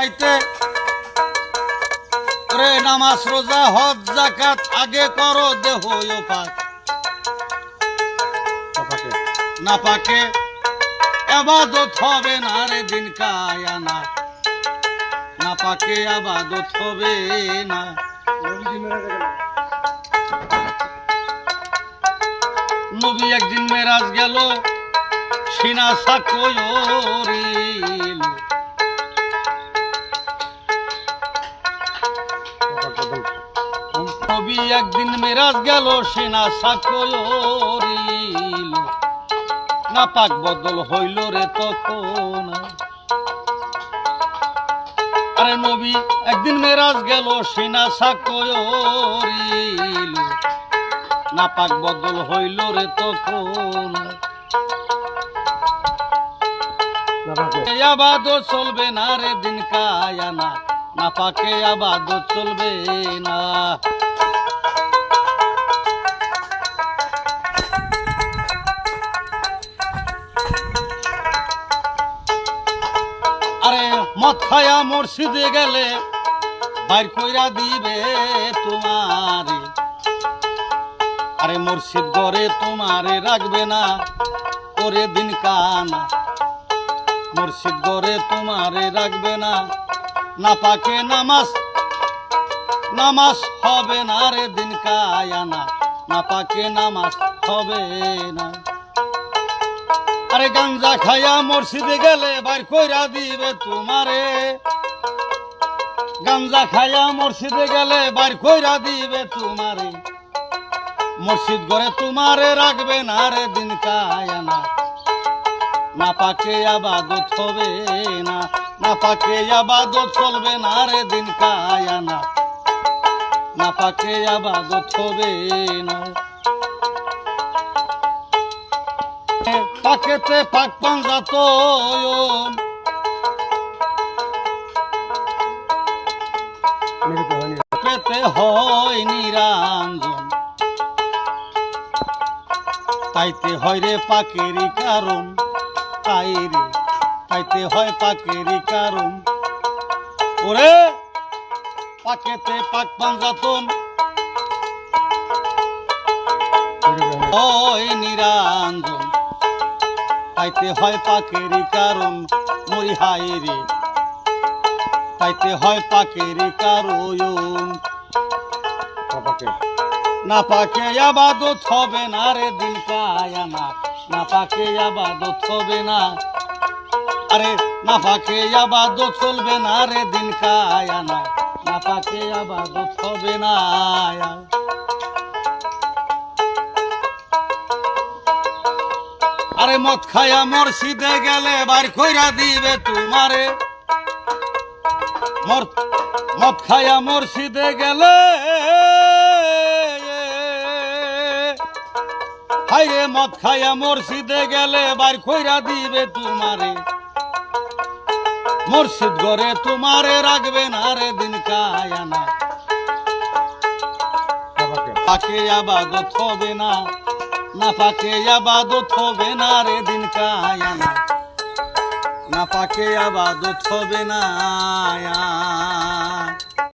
তাইতে রে নামাজ রোজা হজ জাকাত আগে করো দেহ পাক না পাকে আবাদত হবে না রে দিন কায়ানা। না পাকে আবাদত হবে না। নবী একদিন মেরাজ গেল সিনা সাকরিল একদিন মেরাজ গেল, সিনা সাকরিল না পাক বদল হইল রে তখন। আরে নবী, একদিন মেরাজ গেল, সিনা সাকরিল না পাক বদল হইল রে তখন। আবাদ চলবে না রে দিন কায়ানা না পাকে আবাদ চলবে না। মদ খায়া মসজিদে গেলে, বাইর কইরা দিবে তোমারে। আরে মুর্শিদ গড়ে তোমারে রাখবে না করে দিন কানা। মুর্শিদ গড়ে তোমারে রাখবে না না পাকে নামাজ নামাজ হবে না রে দিন কায়ানা। না পাকে নামাজ হবে না। আরে গাঞ্জা খাইয়া মসজিদে গেলে বাইর কইরা দিবে তোমারে। গাঞ্জা খাইয়া মসজিদে গেলে বাইর কইরা দিবে তোমারে। মসজিদ ঘরে তোমারে রাখবে না রে দিন কায়ানা। না পাকে আবাদত হবে না না পাকে আবাদত চলবে না রে দিন কায়ানা। না পাকে আবাদত হবে না। পাকেতে পাক পাঞ্জাত হয় নিরঞ্জন। তাইতে হয় রে পাকেরই কারণ। তাই রে, তাইতে হয় পাকেরই কারণ। ওরে, পাকেতে পাক পাঞ্জাতন হয় নিরঞ্জন। তাইতে হয় পাকেরই কারণ মরি হাই রে। তাইতে হয় পাকেরই কারণ। না পাকে। আবাদত হবে না রে দিন কায়ানা না পাকে আবাদত হবে না। আরে না পাকে আবাদত চলবে না রে দিন কায়ানা না পাকে আবাদত হবে না। মদ খায়া মরসিদে গেলে বার কইরা দিবে তোমারে। মদ খায়া মরসিদে গেলে হাইরে মদ খায়া মরসিদে গেলে বার কইরা দিবে তোমারে। মসজিদ ঘরে তোমারে রাখবে না রে দিন কায়ানা। পাকে আবাদত হবে না। না পাকে আবাদত হবে না রে দিন কায়ানা। না আবাদত হবে না